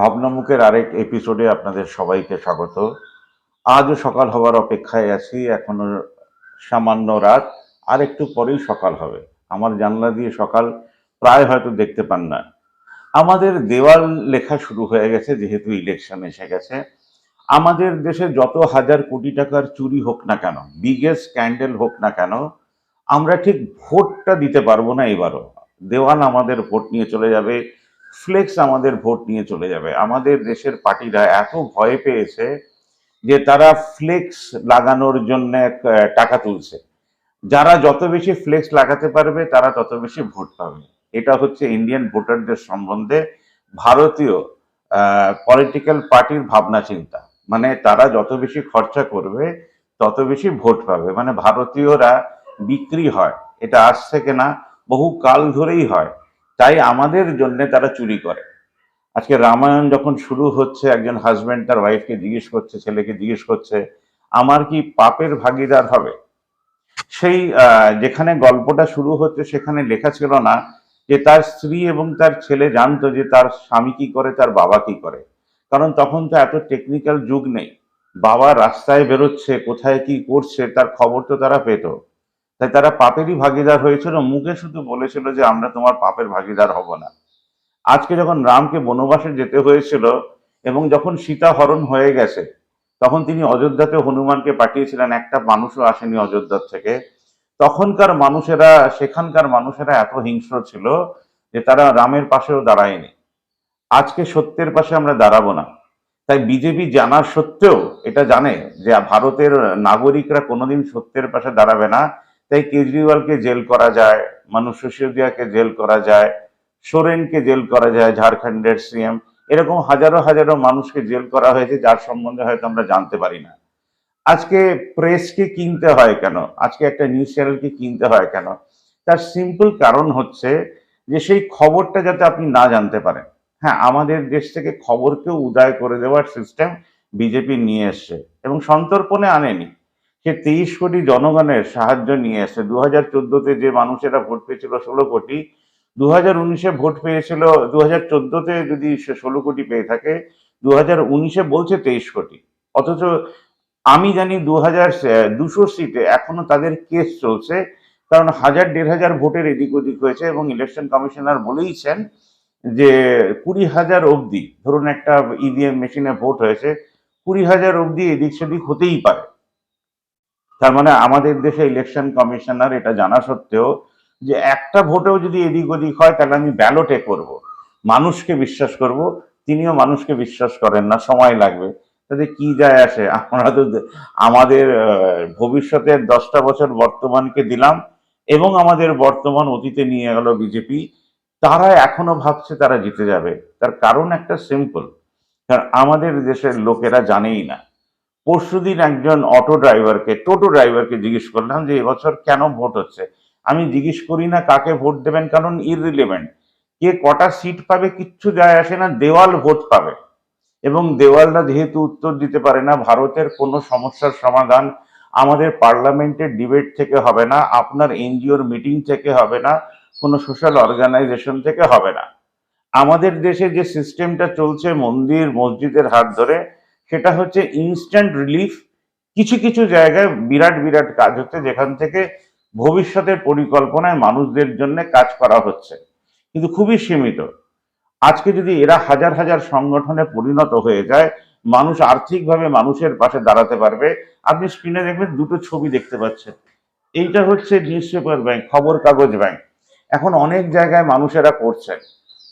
ভাবনামুখের আরেক এপিসোডে আপনাদের সবাইকে স্বাগত। আজও সকাল হওয়ার অপেক্ষায় আছি, এখনও সামান্য রাত, আর একটু পরেই সকাল হবে। আমার জানলা দিয়ে সকাল প্রায় হয়তো দেখতে পান না। আমাদের দেওয়াল লেখা শুরু হয়ে গেছে, যেহেতু ইলেকশন এসে গেছে। আমাদের দেশে যত হাজার কোটি টাকার চুরি হোক না কেন বিগেস্ট স্ক্যান্ডেল হোক না কেন, আমরা ঠিক ভোটটা দিতে পারব না এবারও। দেওয়াল আমাদের ভোট নিয়ে চলে যাবে ফ্লেক্স আমাদের ভোট নিয়ে চলে যাবে। আমাদের দেশের পার্টিরা এত ভয় পেয়েছে যে তারা ফ্লেক্স লাগানোর জন্য টাকা তুলছে। যারা যত বেশি ফ্লেক্স লাগাতে পারবে, তারা তত বেশি ভোট পাবে। এটা হচ্ছে ইন্ডিয়ান ভোটারদের সম্বন্ধে ভারতীয় পলিটিক্যাল পার্টির ভাবনা চিন্তা। মানে তারা যত বেশি খরচা করবে, তত বেশি ভোট পাবে। মানে ভারতীয়রা বিক্রি হয়। এটা আজ থেকে না, বহু কাল ধরেই হয়। তাই আমাদের জন্য তারা চুরি করে। আজকে রামায়ণ যখন শুরু হচ্ছে, একজন হাজব্যান্ড তার ওয়াইফকে জিজ্ঞেস করছে, ছেলেকে জিজ্ঞেস করছে, আমার কি পাপের ভাগিদার হবে? সেই যেখানে গল্পটা শুরু হচ্ছে সেখানে লেখা ছিল না যে তার স্ত্রী এবং তার ছেলে জানতো যে তার স্বামী কি করে, তার বাবা কি করে। কারণ তখন তো এত টেকনিক্যাল যুগ নেই। বাবা রাস্তায় বেরোচ্ছে, কোথায় কি করছে, তার খবর তো তারা পেত। তাই তারা পাপেরই ভাগিদার হয়েছিল। মুখে শুধু বলেছিল যে, আমরা তোমার পাপের ভাগিদার হব না। আজকে যখন রামকে বনবাসে যেতে হয়েছিল এবং যখন সীতা হরণ হয়ে গেছে, তখন তিনি অযোধ্যাতে হনুমানকে পাঠিয়েছিলেন। একটা মানুষও আসেনি অযোধ্যার থেকে। তখনকার মানুষেরা, সেখানকার মানুষেরা এত হিংস্র ছিল যে, তারা রামের পাশেও দাঁড়ায়নি। আজকে সত্যের পাশে আমরা দাঁড়াবো না। তাই বিজেপি জানা সত্ত্বেও এটা জানে যে, ভারতের নাগরিকরা কোনোদিন সত্যের পাশে দাঁড়াবে না। তাই কেজরিওয়ালকে জেল করা যায়, মানুষ সিসোদিয়াকে জেল করা যায়, সোরেনকে জেল করা যায়, ঝাড়খণ্ডের সিএম, এরকম হাজারো হাজারো মানুষকে জেল করা হয়েছে যার সম্বন্ধে হয়তো আমরা জানতে পারি না। আজকে প্রেসকে কিনতে হয় কেন? আজকে একটা নিউজ চ্যানেলকে কিনতে হয় কেন? তার সিম্পল কারণ হচ্ছে যে সেই খবরটা যাতে আপনি না জানতে পারেন। হ্যাঁ আমাদের দেশ থেকে খবরকেও উদয় করে দেওয়ার সিস্টেম বিজেপি নিয়ে এসছে এবং সন্তর্পণে আনেনি। সে তেইশ কোটি জনগণের সাহায্য নিয়ে এসছে। দু হাজার চোদ্দোতে যে মানুষেরা ভোট পেয়েছিল ষোলো কোটি দু হাজার উনিশে ভোট পেয়েছিল দু হাজার চোদ্দতে যদি সে ষোলো কোটি পেয়ে থাকে দু হাজার উনিশে বলছে তেইশ কোটি। অথচ আমি জানি দু হাজার দুশো সিটে এখনও তাদের কেস চলছে, কারণ হাজার দেড় হাজার ভোটের এদিক ওদিক হয়েছে এবং ইলেকশন কমিশনার বলেইছেন যে কুড়ি হাজার অবধি, ধরুন একটা ইভিএম মেশিনে ভোট হয়েছে, কুড়ি হাজার অবধি এদিক সেদিক হতেই পারে। তার মানে আমাদের দেশে ইলেকশন কমিশনার এটা জানা সত্ত্বেও যে একটা ভোটেও যদি এদিক ওদিক হয়, তাহলে আমি ব্যালটে করব। মানুষকে বিশ্বাস করব, তিনিও মানুষকে বিশ্বাস করেন না, সময় লাগবে। তাতে কি যায় আসে? আমরা তো আমাদের ভবিষ্যতের দশটা বছর বর্তমানকে দিলাম এবং আমাদের বর্তমান অতীতে নিয়ে গেল বিজেপি তারা এখনও ভাবছে তারা জিতে যাবে। তার কারণ একটা সিম্পল কারণ আমাদের দেশের লোকেরা জানেই না। পরশুদিন একজন অটো ড্রাইভারকে, টোটো ড্রাইভারকে জিজ্ঞেস করলাম যে, এবছর কেন ভোট হচ্ছে? আমি জিজ্ঞেস করি না কাকে ভোট দেবেন, কারণ ইররিলেভেন্ট কে কটা সিট পাবে কিচ্ছু যায় আসে না, দেওয়াল ভোট পাবে। এবং দেওয়ালরা যেহেতু উত্তর দিতে পারে না, ভারতের কোনো সমস্যার সমাধান আমাদের পার্লামেন্টের ডিবেট থেকে হবে না, আপনার এনজিওর মিটিং থেকে হবে না, কোনো সোশ্যাল অর্গানাইজেশন থেকে হবে না। আমাদের দেশে যে সিস্টেমটা চলছে, মন্দির, মসজিদের হাত ধরে সেটা হচ্ছে ইনস্ট্যান্ট রিলিফ কিছু কিছু জায়গায় বিরাট বিরাট কাজ হচ্ছে, যেখান থেকে ভবিষ্যতের পরিকল্পনায় মানুষদের জন্য কাজ করা হচ্ছে, কিন্তু খুবই সীমিত। আজকে যদি এরা হাজার হাজার সংগঠনে পরিণত হয়ে যায়, মানুষ আর্থিকভাবে মানুষের পাশে দাঁড়াতে পারবে। আপনি স্ক্রিনে দেখবেন দুটো ছবি দেখতে পাচ্ছেন। এইটা হচ্ছে নিউজ পেপার ব্যাংক খবর কাগজ ব্যাংক এখন অনেক জায়গায় মানুষেরা করছে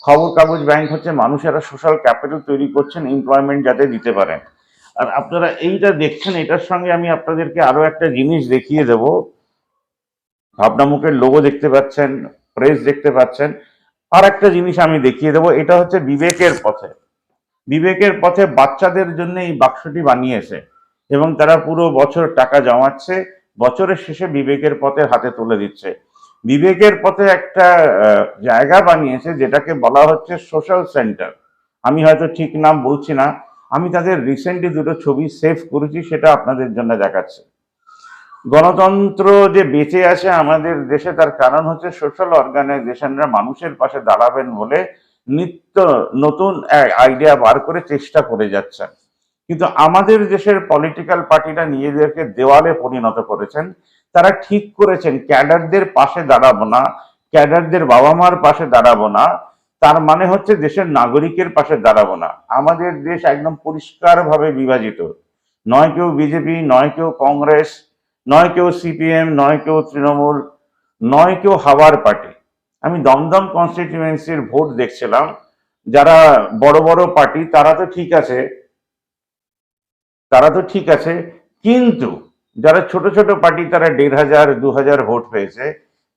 খবর কাগজ ব্যাংক হচ্ছে মানুষেরা সোশ্যাল ক্যাপিটাল তৈরি করছেন এমপ্লয়মেন্ট যাতে দিতে পারেন। আর আপনারা এইটা দেখছেন, এটার সঙ্গে আমি আপনাদেরকে আরও একটা জিনিস দেখিয়ে দেব। ভাবনামুখের লোগো দেখতে পাচ্ছেন প্রেস দেখতে পাচ্ছেন। আর একটা জিনিস আমি দেখিয়ে দেবো, এটা হচ্ছে বিবেকের পথে। বিবেকের পথে বাচ্চাদের জন্য এই বাক্সটি বানিয়েছে এবং তারা পুরো বছর টাকা জমাচ্ছে, বছরের শেষে বিবেকের পথে হাতে তুলে দিচ্ছে। বিবেকের পথে একটা জায়গা বানিয়েছে যেটাকে বলা হচ্ছে সোশ্যাল সেন্টার আমি হয়তো ঠিক নাম বলছি না, আমি তাদের রিসেন্টলি দুটো ছবি সেভ করেছি, সেটা আপনাদের জন্য দেখাচ্ছি। গণতন্ত্র যে বেঁচে আছে আমাদের দেশে, তার কারণ হচ্ছে সোশ্যাল অর্গানাইজেশনরা মানুষের পাশে দাঁড়াবেন বলে নিত্য নতুন আইডিয়া বার করে চেষ্টা করে যাচ্ছেন। কিন্তু আমাদের দেশের পলিটিক্যাল পার্টিরা নিজেদেরকে দেওয়ালে পরিণত করেছেন। তারা ঠিক করেছেন, ক্যাডারদের পাশে দাঁড়াবো না, ক্যাডারদের বাবা মার পাশে দাঁড়াবো না, তার মানে হচ্ছে দেশের নাগরিকের পাশে দাঁড়াবো না। আমাদের দেশ একদম পরিষ্কারভাবে বিভাজিত। নয় কেউ বিজেপি, নয় কেউ কংগ্রেস, নয় কেউ সিপিএম, নয় কেউ তৃণমূল, নয় কেউ হাওয়ার পার্টি। আমি দমদম কনস্টিটিউয়েন্সির ভোট দেখছিলাম। যারা বড় বড় পার্টি, তারা তো ঠিক আছে, তারা তো ঠিক আছে, কিন্তু যারা ছোট ছোট পার্টি তারা দেড় হাজার, দু হাজার ভোট পেয়েছে।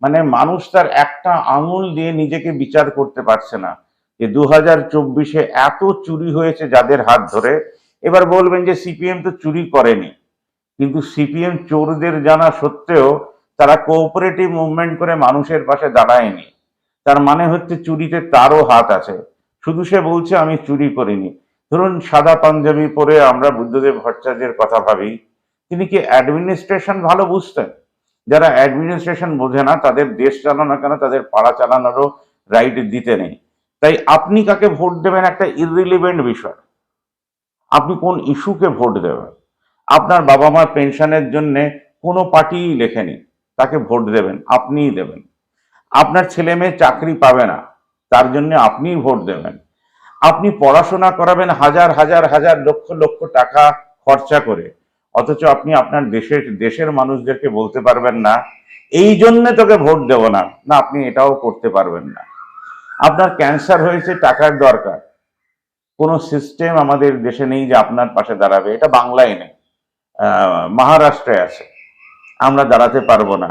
মানে মানুষ তার একটা আঙুল দিয়ে নিজেকে বিচার করতে পারছে না। যে দু হাজার চব্বিশে এত চুরি হয়েছে যাদের হাত ধরে, এবার বলবেন যে সিপিএম তো চুরি করেনি। কিন্তু সিপিএম চোরদের জানা সত্ত্বেও তারা কোঅপারেটিভ মুভমেন্ট করে মানুষের পাশে দাঁড়ায়নি। তার মানে হচ্ছে চুরিতে তারও হাত আছে। শুধু সে বলছে, আমি চুরি করিনি। ধরুন সাদা পাঞ্জাবি পরে আমরা বুদ্ধদেব ভট্টাচার্যের কথা ভাবি তিনি কি অ্যাডমিনিস্ট্রেশন ভালো বুঝতেন? যারা অ্যাডমিনিস্ট্রেশন বোঝে না, তাদের দেশ চালানো কেন, তাদের পাড়া চালানোরও রাইট দিতে নেই। তাই আপনি কাকে ভোট দেবেন একটা ইররিলিভেন্ট বিষয়। আপনি কোন ইস্যুকে ভোট দেবেন? আপনার বাবা মার পেনশনের জন্য কোনো পার্টিই লেখেনি, তাকে ভোট দেবেন, আপনিই দেবেন। আপনার ছেলে মেয়ে চাকরি পাবে না, তার জন্য আপনিই ভোট দেবেন। আপনি পড়াশোনা করাবেন হাজার হাজার হাজার লক্ষ লক্ষ টাকা খরচা করে। অথচ আপনি আপনার দেশের দেশের মানুষদেরকে বলতে পারবেন না, এই জন্য তোকে ভোট দেব না। না, আপনি এটাও করতে পারবেন না। আপনার ক্যান্সার হয়েছে টাকার দরকার। কোনো সিস্টেম আমাদের দেশে নেই যে আপনার পাশে দাঁড়াবে। এটা বাংলায় নেই। মহারাষ্ট্রে আছে। আমরা দাঁড়াতে পারব না।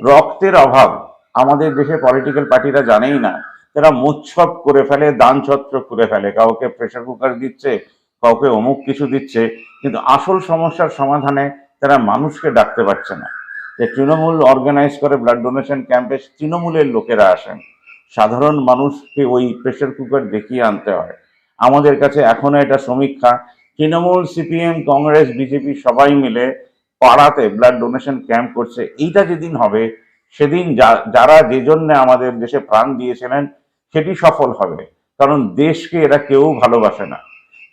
রক্তের অভাব। আমাদের দেশে পলিটিক্যাল পার্টিরা জানেই না। তারা মোৎসব করে ফেলে দান ছত্র করে ফেলে। কাউকে প্রেশার কুকার দিচ্ছে কাউকে অমুক কিছু দিচ্ছে, কিন্তু আসল সমস্যার সমাধানে তারা মানুষকে ডাকতে পারছে না। যে তৃণমূল অর্গানাইজ করে ব্লাড ডোনেশন ক্যাম্পে তৃণমূলের লোকেরা আসেন। সাধারণ মানুষকে ওই প্রেশার কুকার দেখিয়ে আনতে হয়। আমাদের কাছে এখনও এটা সমীক্ষা। তৃণমূল সিপিএম কংগ্রেস বিজেপি সবাই মিলে পাড়াতে ব্লাড ডোনেশন ক্যাম্প করছে। এইটা যেদিন হবে, সেদিন যারা যে জন্য আমাদের দেশে প্রাণ দিয়েছিলেন, সেটি সফল হবে। কারণ দেশকে এরা কেউ ভালোবাসে না।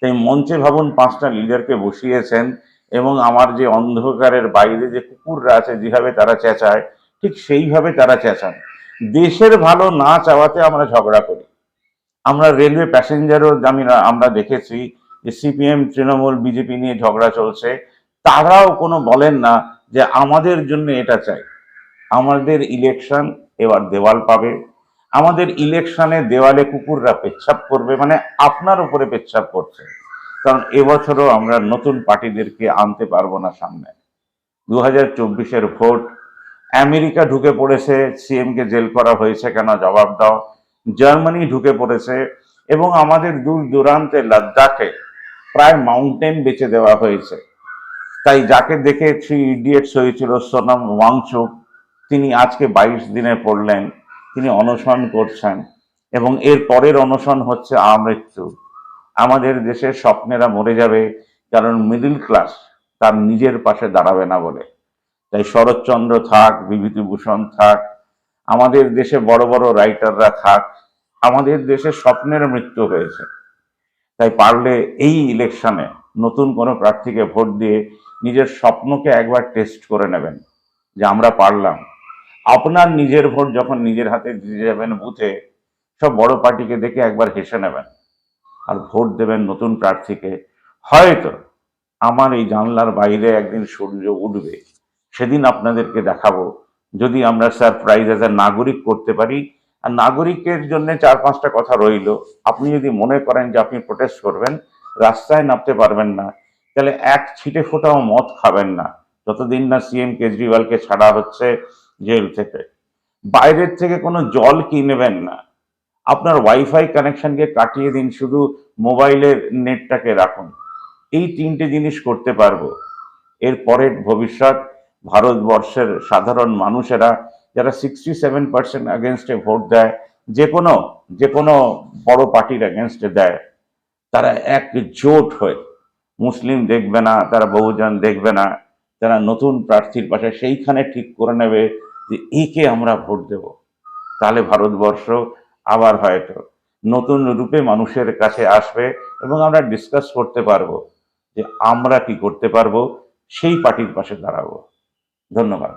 তাই মঞ্চে ভাবুন পাঁচটা লিডারকে বসিয়েছেন এবং আমার যে অন্ধকারের বাইরে যে কুকুররা আছে, যেভাবে তারা চেঁচায়, ঠিক সেইভাবে তারা চেঁচান। দেশের ভালো না চাওয়াতে আমরা ঝগড়া করি। আমরা রেলওয়ে প্যাসেঞ্জারও আমি আমরা দেখেছি যে সিপিএম তৃণমূল বিজেপি নিয়ে ঝগড়া চলছে। তারাও কোনো বলেন না যে আমাদের জন্য এটা চাই। আমাদের ইলেকশন এবার দেওয়াল পাবে। আমাদের ইলেকশনে দেওয়ালে কুকুররা পেচ্ছাপ করবে মানে আপনার উপরে পেচ্ছাপ করছে। কারণ এবছরও আমরা নতুন পার্টিদেরকে আনতে পারব না সামনে। দু হাজার চব্বিশের ভোট, আমেরিকা ঢুকে পড়েছে, সিএমকে জেল করা হয়েছে কেন জবাব দাও। জার্মানি ঢুকে পড়েছে, এবং আমাদের দূর দূরান্তে লাদাখে প্রায় মাউন্টেন বেচে দেওয়া হয়েছে। তাই যাকে দেখে থ্রি ইডিয়েটস হয়েছিল সোনাম ওয়াংচুক, তিনি আজকে বাইশ দিনে পড়লেন। তিনি অনশন করছেন এবং এর পরের অনশন হচ্ছে আমৃত্যু আমাদের দেশের স্বপ্নেরা মরে যাবে কারণ মিডিল ক্লাস তার নিজের পাশে দাঁড়াবে না বলে। তাই শরৎচন্দ্র থাক, বিভূতিভূষণ থাক, আমাদের দেশে বড় বড় রাইটাররা থাক, আমাদের দেশে স্বপ্নের মৃত্যু হয়েছে। তাই পারলে এই ইলেকশনে নতুন কোনো প্রার্থীকে ভোট দিয়ে নিজের স্বপ্নকে একবার টেস্ট করে নেবেন যে আমরা পারলাম। আপনার নিজের ভোট যখন নিজের হাতে দিয়ে যাবেন বুথে, সব বড় পার্টিকে দেখে একবার হেসে নেবেন। আর ভোট দেবেন নতুন প্রার্থীকে। হয়তো আমার এই জানলার বাইরে একদিন সূর্য উঠবে, সেদিন আপনাদেরকে দেখাবো। যদি আমরা সারপ্রাইজ এজ এ নাগরিক করতে পারি, আর নাগরিকের জন্য চার পাঁচটা কথা রইল। আপনি যদি মনে করেন যে আপনি প্রোটেস্ট করবেন, রাস্তায় নামতে পারবেন না, তাহলে এক ছিটে ফোটাও মদ খাবেন না। যতদিন না সিএম কেজরিওয়ালকে ছাড়া হচ্ছে জেল থেকে। বাইরের থেকে কোনো জল কিনবেন না। আপনার ওয়াইফাই কানেকশনকে কাটিয়ে দিন, শুধু মোবাইলের নেটটাকে রাখুন। এই তিনটে জিনিস করতে পারব। এর পরের ভবিষ্যৎ, ভারতবর্ষের সাধারণ মানুষেরা যারা সিক্সটি সেভেন পার্সেন্ট অ্যাগেনস্টে ভোট দেয়, যে কোনো যে কোনো বড় পার্টির অ্যাগেনস্টে দেয়, তারা এক জোট হয়ে মুসলিম দেখবে না, তারা বহুজন দেখবে না, তারা নতুন প্রার্থীর পাশে সেইখানে ঠিক করে নেবে যে একে আমরা ভোট দেব। তাহলে ভারতবর্ষ আবার হয়তো নতুন রূপে মানুষের কাছে আসবে এবং আমরা ডিসকাস করতে পারব যে আমরা কি করতে পারব, সেই পার্টির পাশে দাঁড়াবো। ধন্যবাদ।